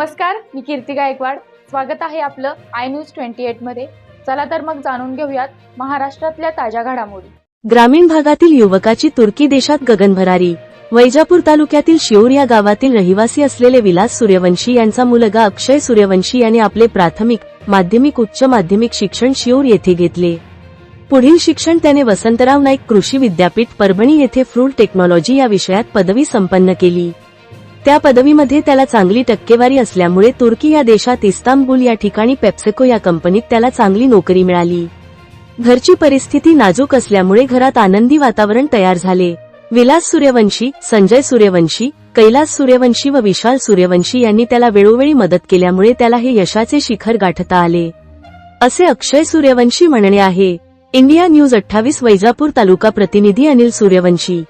नमस्कार मी कीर्ती गायकवाड. स्वागत आहे आपलं आय न्यूज ट्वेंटी एटमध्ये. चला तर मग जाणून घेऊयात महाराष्ट्रातल्या ताज्या घडामोडी. ग्रामीण भागातील युवकाची तुर्की देशात गगनभरारी. वैजापूर तालुक्यातील शिऊर या गावातील रहिवासी असलेले विलास सूर्यवंशी यांचा मुलगा अक्षय सूर्यवंशी याने आपले प्राथमिक माध्यमिक उच्च माध्यमिक शिक्षण शिऊर येथे घेतले. पुढील शिक्षण त्याने वसंतराव नाईक कृषी विद्यापीठ परभणी येथे फ्रूट टेक्नॉलॉजी या विषयात पदवी संपन्न केली. त्या पदवीमध्ये त्याला चांगली टक्केवारी असल्यामुळे तुर्की या देशात इस्तांबुल या ठिकाणी पेप्सेको या कंपनीत त्याला चांगली नोकरी मिळाली. घरची परिस्थिती नाजूक असल्यामुळे घरात आनंदी वातावरण तयार झाले. विलास सूर्यवंशी संजय सूर्यवंशी कैलास सूर्यवंशी व विशाल सूर्यवंशी यांनी त्याला वेळोवेळी मदत केल्यामुळे त्याला हे यशाचे शिखर गाठता आले. असे अक्षय सूर्यवंशी म्हणणे आहे. इंडिया न्यूज अठ्ठावीस वैजापूर तालुका प्रतिनिधी अनिल सूर्यवंशी.